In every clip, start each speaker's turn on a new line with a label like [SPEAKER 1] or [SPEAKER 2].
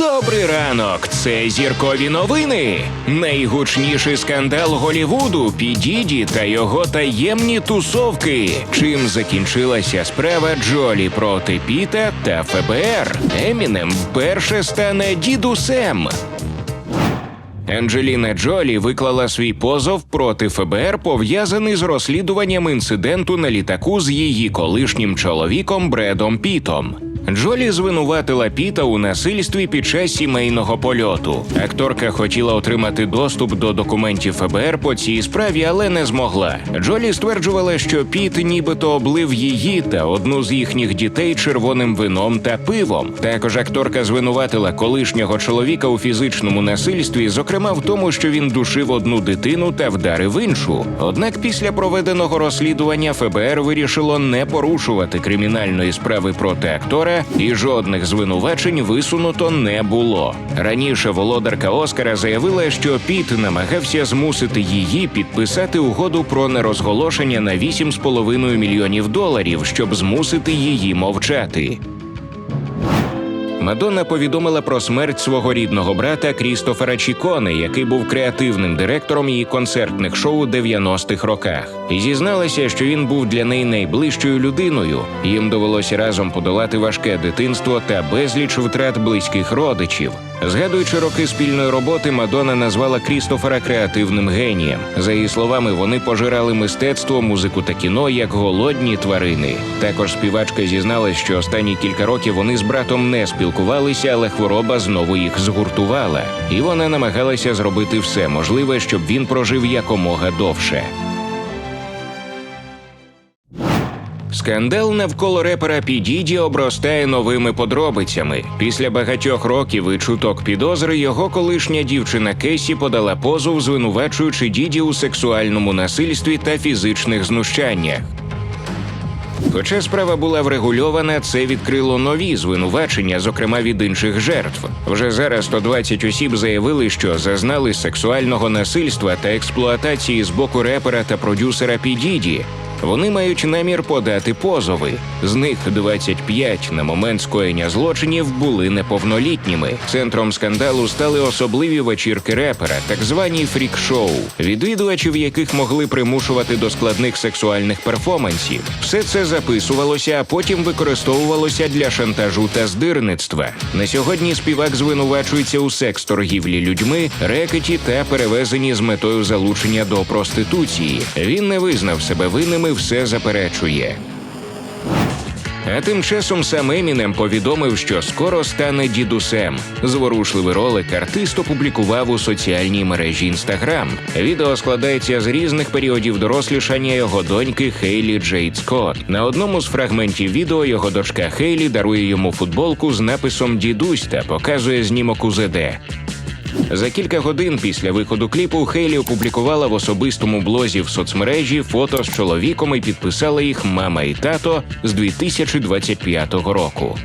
[SPEAKER 1] Добрий ранок! Це зіркові новини. Найгучніший скандал Голівуду Підіді та його таємні тусовки. Чим закінчилася справа Джолі проти Піта та ФБР? Емінем вперше стане дідусем. Анджеліна Джолі виклала свій позов проти ФБР, пов'язаний з розслідуванням інциденту на літаку з її колишнім чоловіком Бредом Пітом. Джолі звинуватила Піта у насильстві під час сімейного польоту. Акторка хотіла отримати доступ до документів ФБР по цій справі, але не змогла. Джолі стверджувала, що Піт нібито облив її та одну з їхніх дітей червоним вином та пивом. Також акторка звинуватила колишнього чоловіка у фізичному насильстві, зокрема в тому, що він душив одну дитину та вдарив іншу. Однак після проведеного розслідування ФБР вирішило не порушувати кримінальної справи проти актора, і жодних звинувачень висунуто не було. Раніше володарка Оскара заявила, що Піт намагався змусити її підписати угоду про нерозголошення на 8,5 мільйонів доларів, щоб змусити її мовчати. Мадонна повідомила про смерть свого рідного брата Крістофера Чіконе, який був креативним директором її концертних шоу у 90-х роках, і зізналася, що він був для неї найближчою людиною. Їм довелося разом подолати важке дитинство та безліч втрат близьких родичів. Згадуючи роки спільної роботи, Мадонна назвала Крістофера креативним генієм. За її словами, вони пожирали мистецтво, музику та кіно як голодні тварини. Також співачка зізналась, що останні кілька років вони з братом не спілкувалися, але хвороба знову їх згуртувала, і вона намагалася зробити все можливе, щоб він прожив якомога довше. Скандал навколо репера Підіді обростає новими подробицями. Після багатьох років і чуток підозри його колишня дівчина Кесі подала позов, звинувачуючи Діді у сексуальному насильстві та фізичних знущаннях. Хоча справа була врегульована, це відкрило нові звинувачення, зокрема від інших жертв. Вже зараз 120 осіб заявили, що зазнали сексуального насильства та експлуатації з боку репера та продюсера Підіді. Вони мають намір подати позови. З них 25 на момент скоєння злочинів були неповнолітніми. Центром скандалу стали особливі вечірки репера, так звані фрік-шоу, відвідувачів яких могли примушувати до складних сексуальних перформансів. Все це записувалося, а потім використовувалося для шантажу та здирництва. На сьогодні співак звинувачується у секс-торгівлі людьми, рекеті та перевезенні з метою залучення до проституції. Він не визнав себе винним і все заперечує. А тим часом сам Емінем повідомив, що скоро стане дідусем. Зворушливий ролик артист опублікував у соціальній мережі Інстаграм. Відео складається з різних періодів дорослішання його доньки Хейлі Джейд Скотт. На одному з фрагментів відео його дочка Хейлі дарує йому футболку з написом Дідусь та показує знімок УЗД. За кілька годин після виходу кліпу Хейлі опублікувала в особистому блозі в соцмережі фото з чоловіком і підписала їх мама і тато з 2025 року.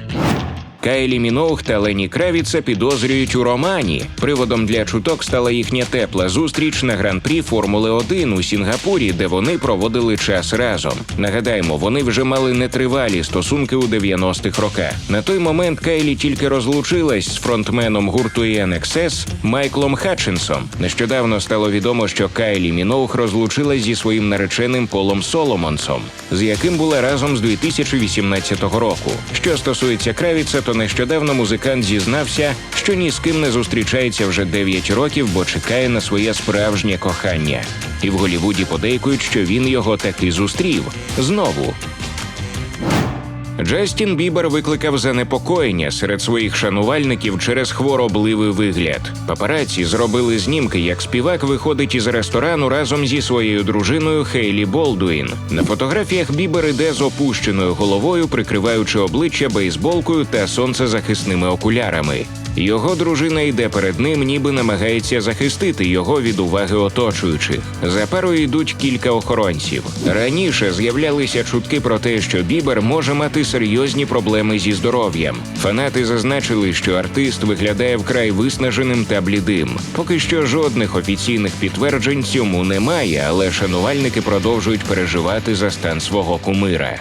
[SPEAKER 1] Кайлі Міноух та Лені Кравіца підозрюють у романі. Приводом для чуток стала їхня тепла зустріч на гран-прі Формули 1 у Сінгапурі, де вони проводили час разом. Нагадаємо, вони вже мали нетривалі стосунки у 90-х роках. На той момент Кайлі тільки розлучилась з фронтменом гурту INXS Майклом Хатчинсом. Нещодавно стало відомо, що Кайлі Міноух розлучилась зі своїм нареченим Полом Соломонсом, з яким була разом з 2018 року. Що стосується Кравіца, то нещодавно музикант зізнався, що ні з ким не зустрічається вже 9 років, бо чекає на своє справжнє кохання. І в Голівуді подейкують, що він його таки зустрів знову. Джастін Бібер викликав занепокоєння серед своїх шанувальників через хворобливий вигляд. Папараці зробили знімки, як співак виходить із ресторану разом зі своєю дружиною Хейлі Болдуін. На фотографіях Бібер іде з опущеною головою, прикриваючи обличчя бейсболкою та сонцезахисними окулярами. Його дружина йде перед ним, ніби намагається захистити його від уваги оточуючих. За парою йдуть кілька охоронців. Раніше з'являлися чутки про те, що Бібер може мати серйозні проблеми зі здоров'ям. Фанати зазначили, що артист виглядає вкрай виснаженим та блідим. Поки що жодних офіційних підтверджень цьому немає, але шанувальники продовжують переживати за стан свого кумира.